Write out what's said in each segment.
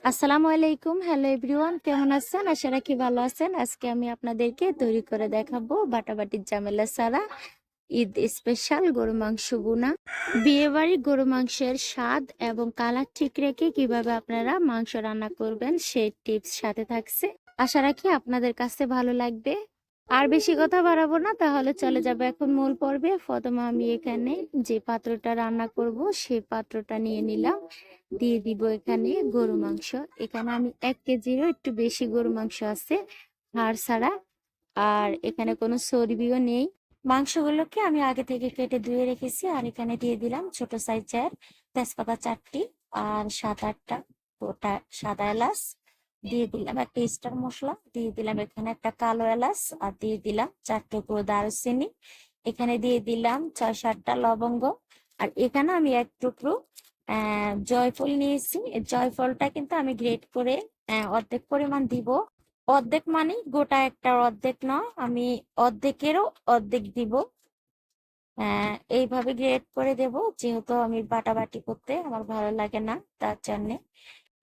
আসসালামু আলাইকুম। Hello everyone কেমন আছেন? আশা রাখি ভালো আছেন। আজকে আমি আপনাদেরকে তৈরি করে দেখাবো বাটাবাটির জামেলা সারা ঈদ স্পেশাল গরু মাংস বোনা। বিয়ে বাড়ি গরু মাংসের স্বাদ এবং কালার ঠিক রেখে কীভাবে আপনারা মাংস রান্না করবেন সেই টিপস সাথে থাকছে। আশা রাখি আপনাদের কাছে ভালো লাগবে। আর বেশি কথা বাড়াবো না, তাহলে চলে যাবে এখন মূল পর্বে। প্রথমে আমি এখানে যে পাত্রটা রান্না করব, সে পাত্রটা নিয়ে নিলাম। দিয়ে দিব এখানে গরু মাংস। এখানে আমি এক কেজিরও একটু বেশি গরু মাংস আছে, হাড় ছাড়া। আর এখানে কোনো চর্বিও নেই। মাংসগুলোকে আমি আগে থেকে কেটে ধুয়ে রেখেছি, আর এখানে দিয়ে দিলাম ছোট সাইজের তেজপাতা চারটি আর সাত আটটা গোটা সাদা এলাচ। দিয়ে দিলাম একটা স্টার মশলা, দিয়ে দিলাম এখানে একটা কালো এলাচ আর দিয়ে দিলাম চার টুকরো দারুচিনি। এখানে দিয়ে দিলাম ছয় সাতটা লবঙ্গ। আর এখানে আমি এক টুকরো জয়ফল নিয়েছি। জয়ফলটা কিন্তু আমি গ্রেট করে অর্ধেক পরিমাণ দিব। অর্ধেক মানে গোটা একটা অর্ধেক নয় আমি অর্ধেকেরও অর্ধেক দিব। এইভাবে গ্রেট করে দেব, যেহেতু আমি বাটাবাটি করতে আমার ভালো লাগে না তার জন্যে।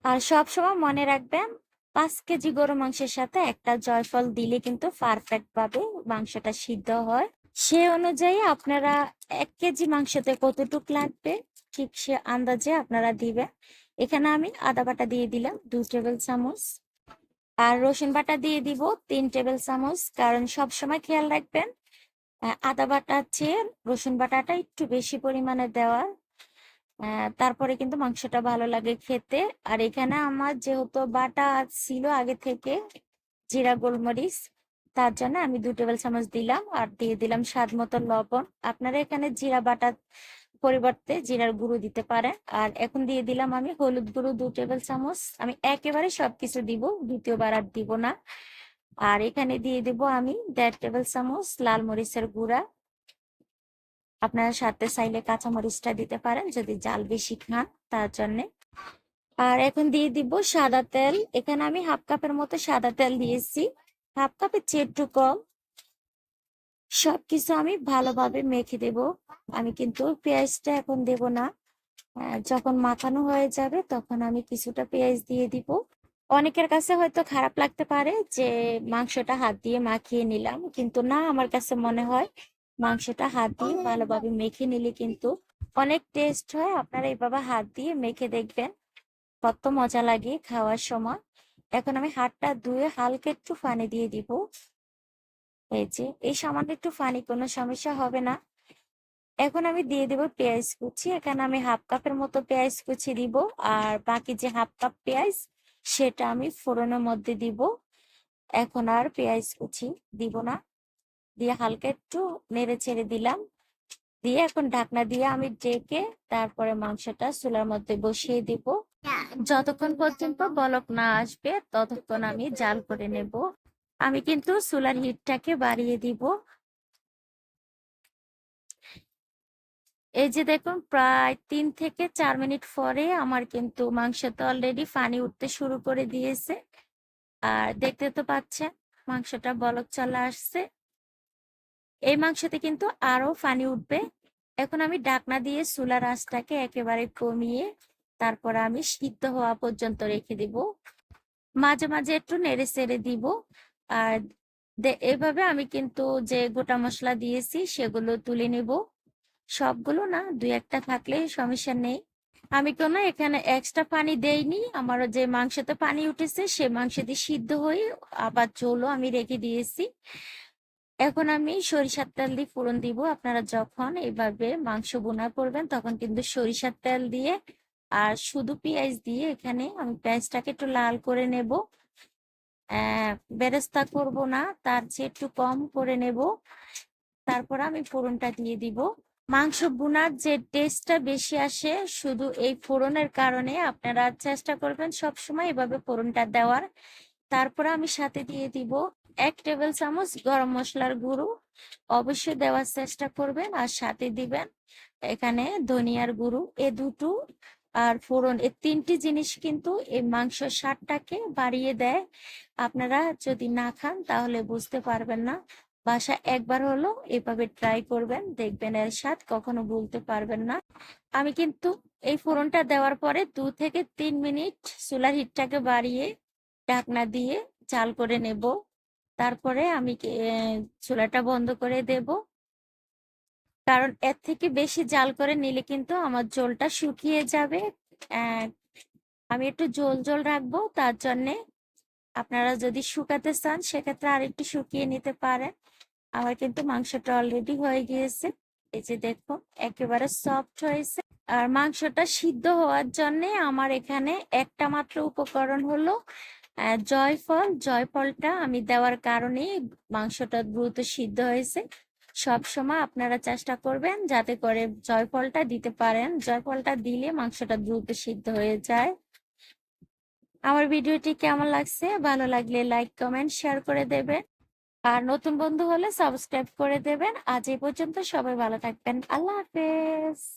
আর সব সময় মনে রাখবেন পাঁচ কেজি গরু মাংসের সাথে একটা জয়ফল দিলে কিন্তু পারফেক্ট ভাবে মাংসটা সিদ্ধ হয়। সে অনুযায়ী আপনারা এক কেজি মাংসতে কতটুক লাগবে? ঠিক সে আন্দাজে আপনারা দিবেন। এখানে আমি আদা বাটা দিয়ে দিলাম দু টেবিল চামচ। আর রসুন বাটা দিয়ে দিব তিন টেবিল চামচ। কারণ সব সময় খেয়াল রাখবেন আদা বাটার চেয়ে রসুন বাটাটা একটু বেশি পরিমাণে দেওয়া আহ, তারপরে কিন্তু মাংসটা ভালো লাগে খেতে। আর এখানে আমার যেহেতু বাটা ছিল আগে থেকে, জিরা গোলমরিচ, তার জন্য আমি দু টেবিল চামচ দিলাম আর দিয়ে দিলাম স্বাদ মতো লবণ। আপনারা এখানে জিরা বাটা পরিবর্তে জিরার গুঁড়ো দিতে পারেন। আর এখন দিয়ে দিলাম আমি হলুদ গুঁড়ো দু টেবিল চামচ। আমি একেবারে সবকিছু দিব, দ্বিতীয়বার আর দিব না। আর এখানে দিয়ে দিব আমি দেড় টেবিল চামচ লাল মরিচের গুঁড়া। আপনারা সাথে চাইলে কাঁচামরিচটা দিতে পারেন যদি জাল বেশি খান তার জন্যে। আর এখন দিয়ে দিব সাদা তেল। এখানে আমি হাফ কাপের মতো সাদা তেল দিয়েছি। হাফ কাপের চেয়ে একটু কম। সবকিছু আমি ভালোভাবে মেখে দেব। আমি কিন্তু পেঁয়াজটা এখন দেব না। যখন মাখানো হয়ে যাবে তখন আমি কিছুটা পেঁয়াজ দিয়ে দিব। অনেকের কাছে হয়তো খারাপ লাগতে পারে যে মাংসটা হাত দিয়ে মাখিয়ে নিলাম, কিন্তু না, আমার কাছে মনে হয় মাংসটা হাত দিয়ে ভালোভাবে মেখে নিলে কিন্তু অনেক টেস্ট হয়। আপনারা এইভাবে হাত দিয়ে মেখে দেখবেন। কত মজা লাগে খাওয়ার সময়। এখন আমি হাতটা ধুয়ে হালকা একটু পানি দিয়ে দিব। এই যে, এই সামান্য একটু পানি, কোনো সমস্যা হবে না। এখন আমি দিয়ে দিব পেঁয়াজ কুচি। এখানে আমি হাফ কাপের মতো পেঁয়াজ কুচি দিব। আর বাকি যে হাফ কাপ পেঁয়াজ, সেটা আমি ফোড়নের মধ্যে দিব। এখন আর পেঁয়াজ কুচি দিব না। দিয়ে হালকা একটু নেড়ে ছেড়ে দিলাম। দিয়ে এখন ঢাকনা দিয়ে আমি ডেকে তারপরে মাংসটা চুলার মধ্যে বসিয়ে দিব। যতক্ষণ পর্যন্ত বলক না আসবে, ততক্ষণ আমি জাল করে নেব। আমি কিন্তু চুলার হিটটাকে বাড়িয়ে দিব। এই যে দেখুন, প্রায় তিন থেকে চার মিনিট পরে আমার কিন্তু মাংস তো অলরেডি ফানি উঠতে শুরু করে দিয়েছে। আর দেখতে তো পাচ্ছেন, মাংসটা বলক চলে আসছে। এই মাংসতে কিন্তু আরও পানি উঠবে। এখন আমি ডাকনা দিয়ে চুলার আঁচটাকে একেবারে কমিয়ে তারপর আমি সিদ্ধ হওয়া পর্যন্ত রেখে দিব। মাঝে মাঝে একটু নেড়ে চেড়ে দিব। আর এভাবে আমি কিন্তু যে গোটা মশলা দিয়েছি সেগুলো তুলে নেব। সবগুলো না দুই একটা থাকলে সমস্যা নেই। আমি কোনো এখানে এক্সট্রা পানি দেইনি। আমার যে মাংসতে পানি উঠেছে সে মাংস দিয়ে সিদ্ধ হয়ে আবার ঝোলও আমি রেখে দিয়েছি। এখন আমি সরিষার তেল দিয়ে ফোড়ন দিব। আপনারা যখন এইভাবে মাংস বোনা করবেন, তখন কিন্তু সরিষার তেল দিয়ে আর শুধু পেঁয়াজ দিয়ে এখানে আমি পেঁয়াজটাকে একটু লাল করে নেব। বেরেস্তা করব না, তার চেয়ে একটু কম করে নেব। তারপর আমি ফোড়নটা দিয়ে দিব। মাংস বোনার যে টেস্টটা বেশি আসে, শুধু এই ফোড়নের কারণে আপনারা চেষ্টা করবেন সবসময় এভাবে ফোড়নটা দেওয়ার। তারপরে আমি সাথে দিয়ে দিব এক টেবিল চামচ গরম মশলার গুঁড়ো। অবশ্যই দেওয়ার চেষ্টা করবেন আর সাথে দিবেন এখানে ধনিয়ার গুঁড়ো। এ দুটো আর ফোড়ন এই তিনটি জিনিস কিন্তু এই মাংস স্বাদটাকে বাড়িয়ে দেয়। আপনারা যদি না খান তাহলে বুঝতে পারবেন না। বাসা একবার হলো এভাবে ট্রাই করবেন, দেখবেন এর স্বাদ কখনো ভুলতে পারবেন না। আমি কিন্তু এই ফোড়নটা দেওয়ার পরে দু থেকে তিন মিনিট চুলার হিটটাকে বাড়িয়ে ঢাকনা দিয়ে চাল করে নেব। তারপরে আমি চুলাটা বন্ধ করে দেব। কারণ এর থেকে বেশি জাল করে নিলে কিন্তু আমার ঝোলটা শুকিয়ে যাবে। আমি একটু জল জল রাখব, তার জন্যে আপনারা যদি শুকাতে চান, সেক্ষেত্রে আর একটু শুকিয়ে নিতে পারেন। আমার কিন্তু মাংসটা অলরেডি হয়ে গিয়েছে। এই যে দেখো একেবারে সফট হয়েছে। আর মাংসটা সিদ্ধ হওয়ার জন্য আমার এখানে একটা মাত্র উপকরণ হলো জয়ফল জয়ফলটা আমি দেওয়ার কারণেই মাংসটা দ্রুত সিদ্ধ হয়েছে। সব সময় আপনারা চেষ্টা করবেন যাতে করে জয়ফলটা দিতে পারেন। জয়ফলটা দিলে মাংসটা দ্রুত সিদ্ধ হয়ে যায়। আমার ভিডিওটি কেমন লাগছে? ভালো লাগলে লাইক কমেন্ট শেয়ার করে দেবেন। আর নতুন বন্ধু হলে সাবস্ক্রাইব করে দেবেন। আজ এই পর্যন্ত সবাই ভালো থাকবেন। আল্লাহ হাফেজ।